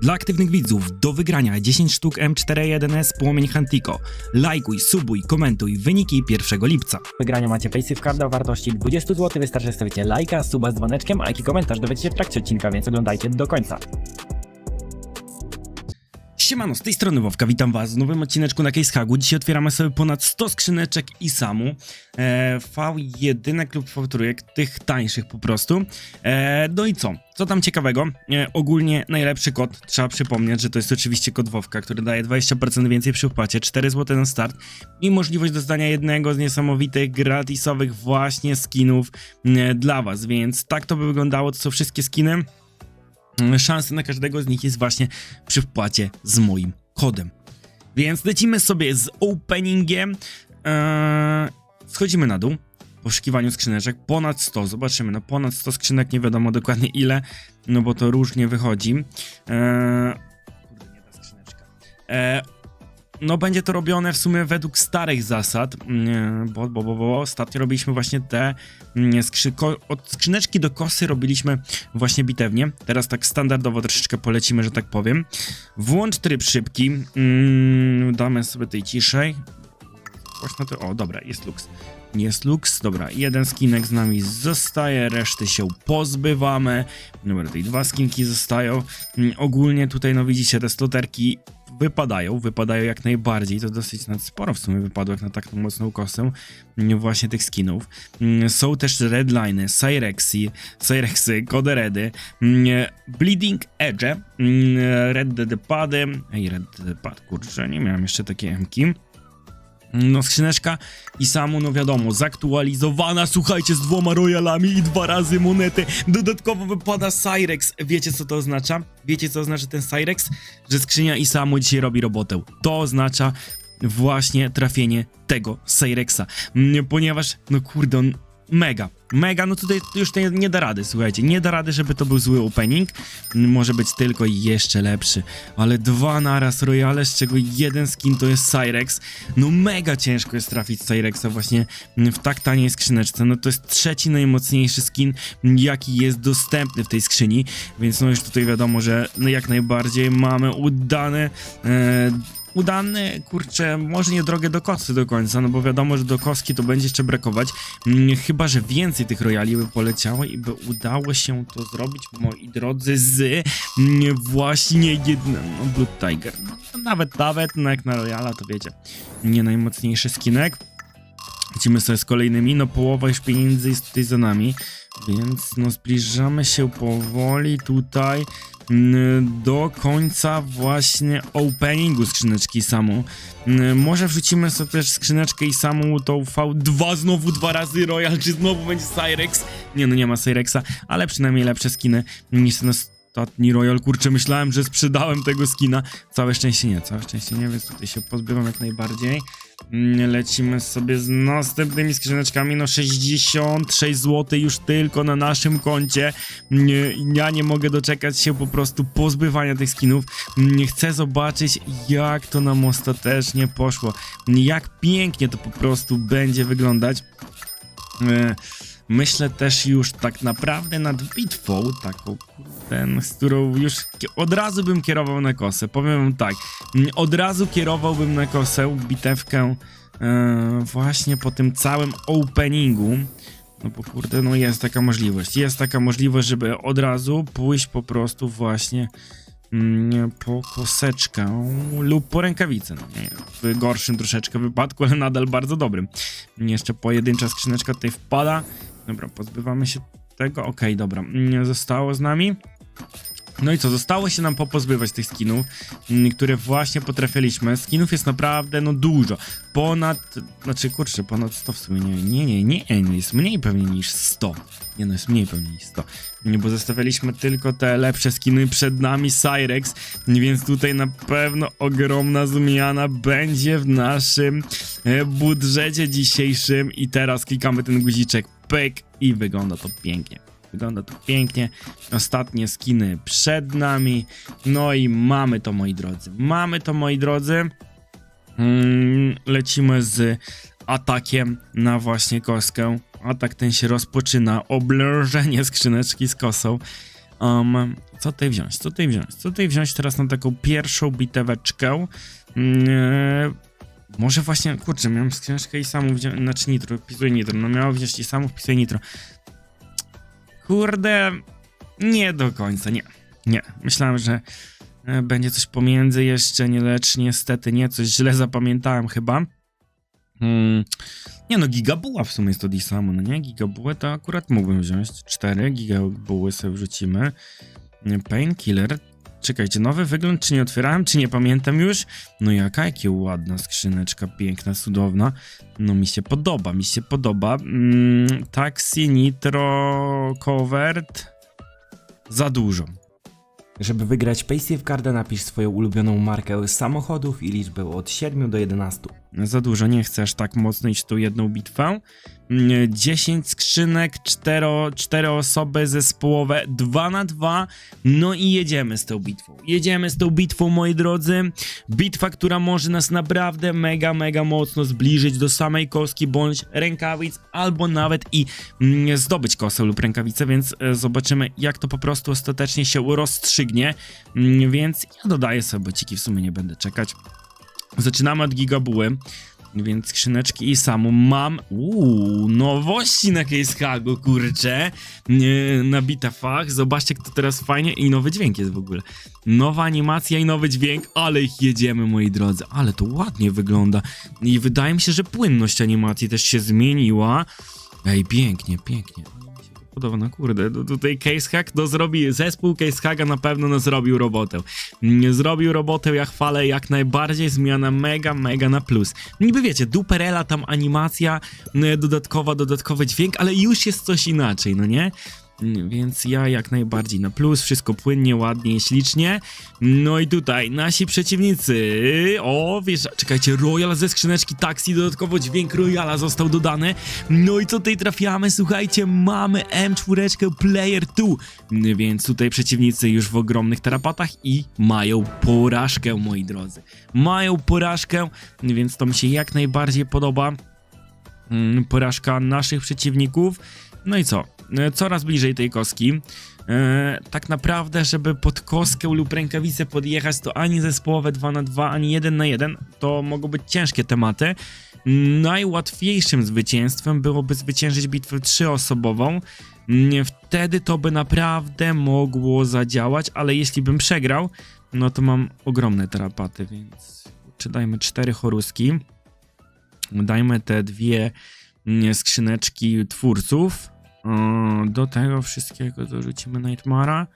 Dla aktywnych widzów do wygrania 10 sztuk M41S Płomień Hantico. Lajkuj, subuj, komentuj wyniki 1 lipca. W wygraniu macie Paysafe Card o wartości 20 zł. Wystarczy stawicie lajka, suba z dzwoneczkiem, a jaki komentarz dowiecie się w trakcie odcinka, więc oglądajcie do końca. Siemano, z tej strony Wowka, witam was w nowym odcineczku na Case Hagu. Dzisiaj otwieramy sobie ponad 100 skrzyneczek i samu. E, V1 lub V3, tych tańszych po prostu. E, no i co? Co tam ciekawego? E, ogólnie najlepszy kod, trzeba przypomnieć, że to jest oczywiście kod Wowka, który daje 20% więcej przy wpłacie, 4 zł na start i możliwość dostania jednego z niesamowitych gratisowych właśnie skinów e, dla was, więc tak to by wyglądało, to są wszystkie skiny. Szansa na każdego z nich jest właśnie przy wpłacie z moim kodem. Więc lecimy sobie z openingiem. Eee, schodzimy na dół. Poszukiwaniu skrzyneczek. Ponad 100, zobaczymy. No ponad 100 skrzynek, nie wiadomo dokładnie ile, no bo to różnie wychodzi. Eee, kurde, nie ta skrzyneczka. Eee, no będzie to robione w sumie według starych zasad, mm, bo, bo, bo, bo ostatnio robiliśmy właśnie te mm, skrzy ko- od skrzyneczki do kosy robiliśmy właśnie bitewnie. Teraz tak standardowo troszeczkę polecimy, że tak powiem. Włącz tryb szybki. Mm, damy sobie tej ciszej. Właśnie to. O, dobra, jest lux. Jest lux, dobra, jeden skinek z nami zostaje, reszty się pozbywamy. Dobra, tutaj dwa skinki zostają. Mm, ogólnie tutaj, no widzicie, te sloterki wypadają, wypadają jak najbardziej, to dosyć nawet sporo w sumie wypadło jak na taką mocną kosę mm, właśnie tych skinów. Mm, Są też redliny, Cyrexy, Cyrexy, Coderedy, mm, Bleeding Edge, Red Dead Pady, ej Red Dead Pad, kurczę, nie miałem jeszcze takiej emki. No, skrzyneczka i samu, no wiadomo, zaktualizowana, słuchajcie, z dwoma royalami i dwa razy monety. Dodatkowo wypada Cyrex. Wiecie, co to oznacza? Wiecie, co oznacza ten Cyrex? Że skrzynia i samu dzisiaj robi robotę. To oznacza właśnie trafienie tego Cyrexa. Mm, Ponieważ, no kurde, on mega, mega, no tutaj już nie, nie da rady, słuchajcie, nie da rady, żeby to był zły opening, może być tylko jeszcze lepszy, ale dwa naraz royale, z czego jeden skin to jest Cyrex, no mega ciężko jest trafić Cyrexa właśnie w tak taniej skrzyneczce, no to jest trzeci najmocniejszy skin, jaki jest dostępny w tej skrzyni, więc no już tutaj wiadomo, że no jak najbardziej mamy udane e, udany, kurczę, może nie drogę do kosy do końca, no bo wiadomo, że do koski to będzie jeszcze brakować, mm, chyba, że więcej tych royali by poleciało i by udało się to zrobić, moi drodzy, z mm, właśnie jednym, no Blood Tiger, no, nawet, nawet, no jak na royala, to wiecie, nie najmocniejszy skinek, Lecimy sobie z kolejnymi, no połowa już pieniędzy jest tutaj za nami, więc no zbliżamy się powoli tutaj do końca właśnie openingu skrzyneczki samu. Mm, Może wrzucimy sobie też skrzyneczkę i samą tą V2 znowu dwa razy Royal, czy znowu będzie Cyrex? Nie no, nie ma Cyrexa, ale przynajmniej lepsze skiny niż ten ostatni Royal. Kurczę, myślałem, że sprzedałem tego skina. Całe szczęście nie, całe szczęście nie, więc tutaj się pozbywam jak najbardziej. Mm, Lecimy sobie z następnymi skrzyneczkami, no 66 zł już tylko na naszym koncie. Nie, Ja nie mogę doczekać się po prostu pozbywania tych skinów. Nie Chcę zobaczyć jak to nam ostatecznie poszło. Jak pięknie to po prostu będzie wyglądać. Myślę też już tak naprawdę nad bitwą, taką ten, z którą już od razu bym kierował na kosę. Powiem wam tak, od razu kierowałbym na kosę bitewkę e, właśnie po tym całym openingu. No bo kurde, no jest taka możliwość. Jest taka możliwość, żeby od razu pójść po prostu właśnie po koseczkę lub po rękawicę. No w gorszym troszeczkę wypadku, ale nadal bardzo dobrym. Jeszcze pojedyncza skrzyneczka tutaj wpada. Dobra, pozbywamy się tego. Okej, dobra. Mm, Zostało z nami. No i co, zostało się nam popozbywać tych skinów, mm, które właśnie potrafiliśmy. Skinów jest naprawdę, no dużo. Ponad, znaczy kurczę, ponad 100 w sumie, nie, nie, nie, nie, jest mniej pewnie niż 100. Nie no, jest mniej pewnie niż 100. Nie, bo zostawialiśmy tylko te lepsze skiny przed nami, Cyrex, więc tutaj na pewno ogromna zmiana będzie w naszym e, budżecie dzisiejszym i teraz klikamy ten guziczek, pyk i wygląda to pięknie. Wygląda to pięknie. Ostatnie skiny przed nami. No i mamy to, moi drodzy. Mamy to, moi drodzy. Mm, lecimy z atakiem na właśnie koskę. Atak ten się rozpoczyna. Oblężenie skrzyneczki z kosą. Um, co tutaj wziąć, co tutaj wziąć, co tutaj wziąć teraz na taką pierwszą biteweczkę. E, może właśnie, kurczę, miałem skrzyneczkę i samą wziąć, znaczy nitro, wpisuję nitro, no miało wziąć i samą wpisuję nitro. Kurde, nie do końca, nie, nie. Myślałem, że e, będzie coś pomiędzy jeszcze, nie, lecz niestety nie, coś źle zapamiętałem chyba. Hmm. Nie no, gigabuła w sumie jest to Disamo, no nie? Gigabułę to akurat mógłbym wziąć. Cztery gigabuły sobie wrzucimy. Painkiller. Czekajcie, nowy wygląd, czy nie otwierałem, czy nie pamiętam już? No jaka, jakie ładna skrzyneczka, piękna, cudowna. No mi się podoba, mi się podoba. Mm, taxi, Nitro, Covert. Za dużo. Żeby wygrać Paysafe Carda napisz swoją ulubioną markę samochodów i liczbę od 7 do 11. Za dużo, nie chcesz tak mocno iść tą jedną bitwę. Mm, 10 skrzynek, 4, 4 osoby zespołowe, 2 na 2. No i jedziemy z tą bitwą. Jedziemy z tą bitwą, moi drodzy. Bitwa, która może nas naprawdę mega, mega mocno zbliżyć do samej koski bądź rękawic, albo nawet i mm, zdobyć kosę lub rękawicę, więc e, zobaczymy, jak to po prostu ostatecznie się rozstrzygnie. Mm, Więc ja dodaję sobie bociki, w sumie nie będę czekać. Zaczynamy od gigabuły, więc skrzyneczki i samą mam. Uuu, nowości na Case Hagu, kurczę. Nie, na bitafach. Zobaczcie, kto teraz fajnie i nowy dźwięk jest w ogóle. Nowa animacja i nowy dźwięk, ale ich jedziemy, moi drodzy. Ale to ładnie wygląda. I wydaje mi się, że płynność animacji też się zmieniła. Ej, pięknie, pięknie. Mi się to Podoba, no kurde, tutaj Case Hack to zrobi, zespół Case Hacka na pewno no zrobił robotę. Nie zrobił robotę, ja chwalę jak najbardziej, zmiana mega, mega na plus. Niby wiecie, duperela tam animacja, y, dodatkowa, dodatkowy dźwięk, ale już jest coś inaczej, no nie? Mm, Więc ja jak najbardziej na plus, wszystko płynnie, ładnie, ślicznie. No i tutaj nasi przeciwnicy. O, wiesz, czekajcie, Royal ze skrzyneczki taksi, dodatkowo dźwięk Royala został dodany. No i tutaj trafiamy? Słuchajcie, mamy M4 Player 2. Mm, Więc tutaj przeciwnicy już w ogromnych tarapatach i mają porażkę, moi drodzy. Mają porażkę, więc to mi się jak najbardziej podoba. Mm, Porażka naszych przeciwników. No i co? E, Coraz bliżej tej koski. E, tak naprawdę, żeby pod koskę lub rękawicę podjechać, to ani zespołowe 2 na 2 ani 1 na 1 to mogą być ciężkie tematy. Najłatwiejszym zwycięstwem byłoby zwyciężyć bitwę trzyosobową. Mm, Wtedy to by naprawdę mogło zadziałać, ale jeśli bym przegrał, no to mam ogromne tarapaty, więc czy dajmy cztery choruski. Dajmy te dwie mm, skrzyneczki twórców. Do tego wszystkiego dorzucimy Nightmara.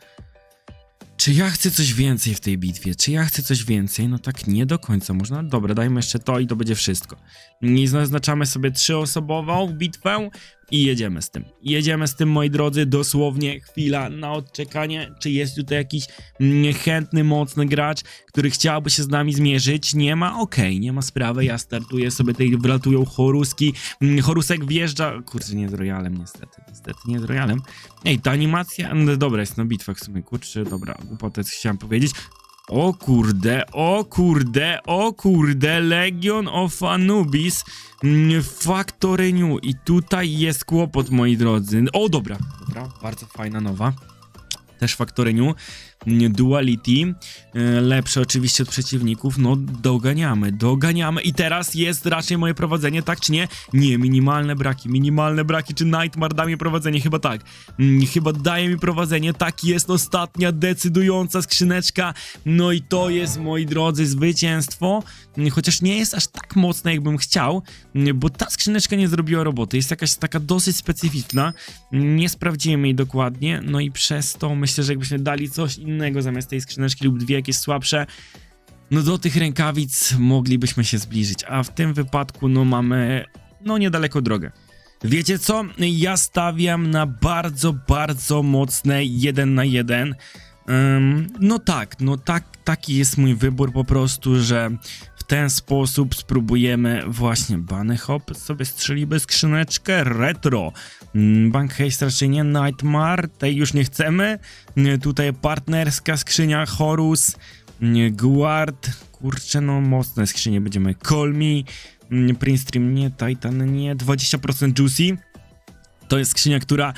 Czy ja chcę coś więcej w tej bitwie? Czy ja chcę coś więcej? No tak nie do końca można. Dobra, dajmy jeszcze to i to będzie wszystko. I zaznaczamy sobie trzyosobową bitwę i jedziemy z tym. Jedziemy z tym, moi drodzy, dosłownie chwila na odczekanie. Czy jest tutaj jakiś mm, chętny, mocny gracz, który chciałby się z nami zmierzyć? Nie ma? Okej, nie ma sprawy. Ja startuję sobie, tutaj wlatują choruski. Mm, Chorusek wjeżdża. Kurczę, nie z Royalem, niestety. Niestety, nie z Royalem. Ej, ta animacja. No, dobra, jest na bitwach w sumie. Kurczę, dobra, głupotę chciałem powiedzieć. O kurde, o kurde, o kurde, Legion of Anubis mm, Factory i tutaj jest kłopot, moi drodzy. O, dobra, dobra, bardzo fajna nowa. Też Factory New, Duality, e, lepsze oczywiście od przeciwników, no doganiamy, doganiamy. I teraz jest raczej moje prowadzenie, tak czy nie? Nie, minimalne braki, minimalne braki, czy Nightmare da mi prowadzenie? Chyba tak, Mm, chyba daje mi prowadzenie, tak jest ostatnia decydująca skrzyneczka, no i to jest, moi drodzy, zwycięstwo, Mm, chociaż nie jest aż tak mocne, jakbym chciał, mm, bo ta skrzyneczka nie zrobiła roboty, jest jakaś taka dosyć specyficzna, nie sprawdziłem jej dokładnie, no i przez to myślę, że jakbyśmy dali coś innego zamiast tej skrzyneczki lub dwie jakieś słabsze, no do tych rękawic moglibyśmy się zbliżyć, a w tym wypadku no mamy no niedaleko drogę. Wiecie co? Ja stawiam na bardzo, bardzo mocne 1 na 1. Ym, no tak, no tak, taki jest mój wybór po prostu, że w ten sposób spróbujemy właśnie Bunny Hop sobie strzeliby skrzyneczkę retro. Mm, Bank Haste raczej nie, Nightmare, tej już nie chcemy. Nie, Tutaj partnerska skrzynia Horus, nie, Guard, kurczę no mocne skrzynie będziemy. Call Me, mm, Prince Stream nie, Titan nie, 20% Juicy. To jest skrzynia, która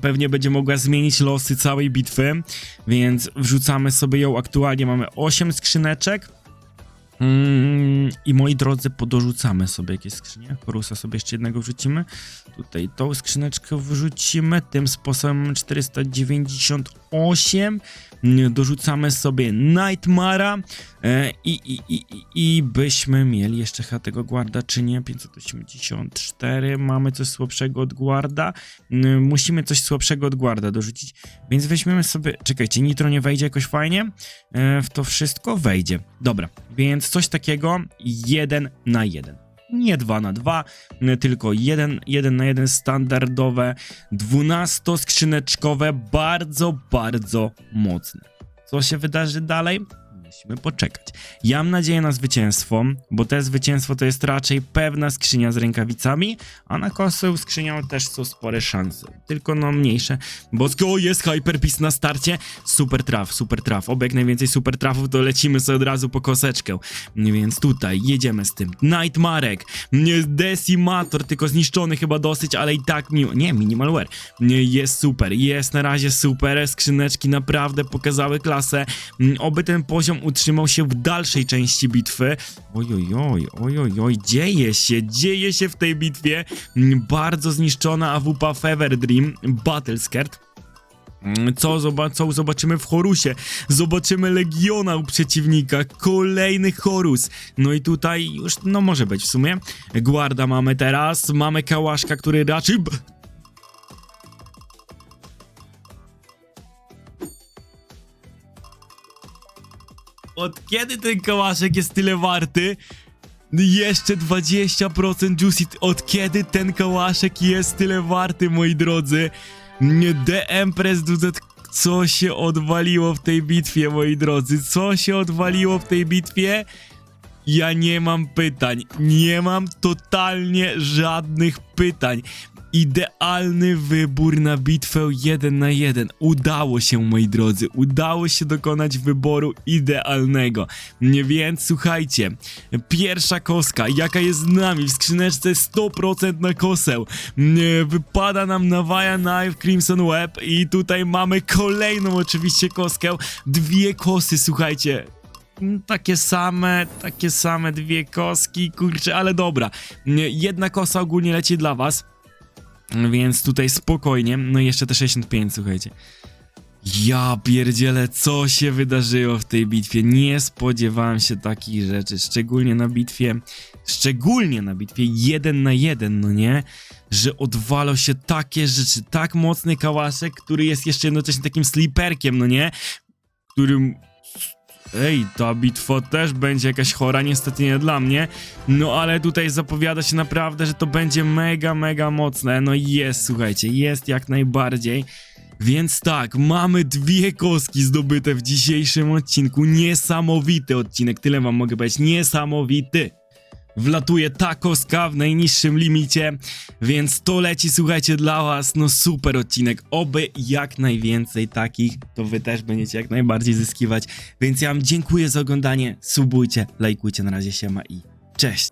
pewnie będzie mogła zmienić losy całej bitwy, więc wrzucamy sobie ją. Aktualnie mamy 8 skrzyneczek. Mm, I moi drodzy, podorzucamy sobie jakieś skrzynie. Horusa sobie jeszcze jednego wrzucimy. Tutaj tą skrzyneczkę wrzucimy. Tym sposobem mamy 498. Dorzucamy sobie Nightmara. E, i, i, i, i, I byśmy mieli jeszcze chyba tego guarda, czy nie? 584. Mamy coś słabszego od guarda. Mm, Musimy coś słabszego od guarda dorzucić. Więc weźmiemy sobie. Czekajcie, nitro nie wejdzie jakoś fajnie. E, w to wszystko wejdzie. Dobra, więc coś takiego jeden na jeden. Nie 2 na 2, tylko 1, 1 na 1 standardowe, 12 skrzyneczkowe, bardzo, bardzo mocne. Co się wydarzy dalej? Musimy poczekać. Ja mam nadzieję na zwycięstwo, bo te zwycięstwo to jest raczej pewna skrzynia z rękawicami, a na kosę skrzynią też są spore szanse. Tylko no mniejsze. Bo o, jest Hyperpis na starcie. Super traf, super traf. Oby jak najwięcej super trafów, to lecimy sobie od razu po koseczkę. Więc tutaj jedziemy z tym. Nightmarek, Decimator, tylko zniszczony chyba dosyć, ale i tak mi... Nie, Minimal Wear. Nie, Jest super, jest na razie super. Skrzyneczki naprawdę pokazały klasę. Oby ten poziom utrzymał się w dalszej części bitwy. Ojojoj, ojojoj, dzieje się, dzieje się w tej bitwie. Mm, Bardzo zniszczona AWP Fever Dream, Battle Skirt. Mm, Co, zoba co zobaczymy w Horusie? Zobaczymy Legiona u przeciwnika, kolejny Horus. No i tutaj już, no może być w sumie. Guarda mamy teraz, mamy Kałaszka, który raczej... Od kiedy ten kałaszek jest tyle warty? Jeszcze 20% juicy. Od kiedy ten kałaszek jest tyle warty, moi drodzy? Nie, The Empress. Co się odwaliło w tej bitwie, moi drodzy? Co się odwaliło w tej bitwie? Ja nie mam pytań. Nie mam totalnie żadnych pytań. Idealny wybór na bitwę 1 na 1. Udało się, moi drodzy. Udało się dokonać wyboru idealnego. Więc słuchajcie. Pierwsza koska, jaka jest z nami w skrzyneczce 100% na. Nie, Wypada nam Nawaja Knife Crimson Web i tutaj mamy kolejną oczywiście koskę. Dwie kosy, słuchajcie. Mm, Takie same, takie same dwie koski, kurczę, ale dobra. Jedna kosa ogólnie leci dla was. Więc tutaj spokojnie. No i jeszcze te 65, słuchajcie. Ja pierdzielę, co się wydarzyło w tej bitwie. Nie spodziewałem się takich rzeczy, szczególnie na bitwie, szczególnie na bitwie 1 na 1, no nie? Że odwalą się takie rzeczy, tak mocny kałaszek, który jest jeszcze jednocześnie takim sliperkiem, no nie? Którym Ej, ta bitwa też będzie jakaś chora, niestety nie dla mnie. No ale tutaj zapowiada się naprawdę, że to będzie mega, mega mocne. No jest, słuchajcie, jest jak najbardziej. Więc tak, mamy dwie koski zdobyte w dzisiejszym odcinku. Niesamowity odcinek, tyle wam mogę powiedzieć. Niesamowity. Wlatuje ta koska w najniższym limicie, więc to leci, słuchajcie, dla was, no super odcinek, oby jak najwięcej takich, to wy też będziecie jak najbardziej zyskiwać, więc ja wam dziękuję za oglądanie, subujcie, lajkujcie, na razie siema i cześć!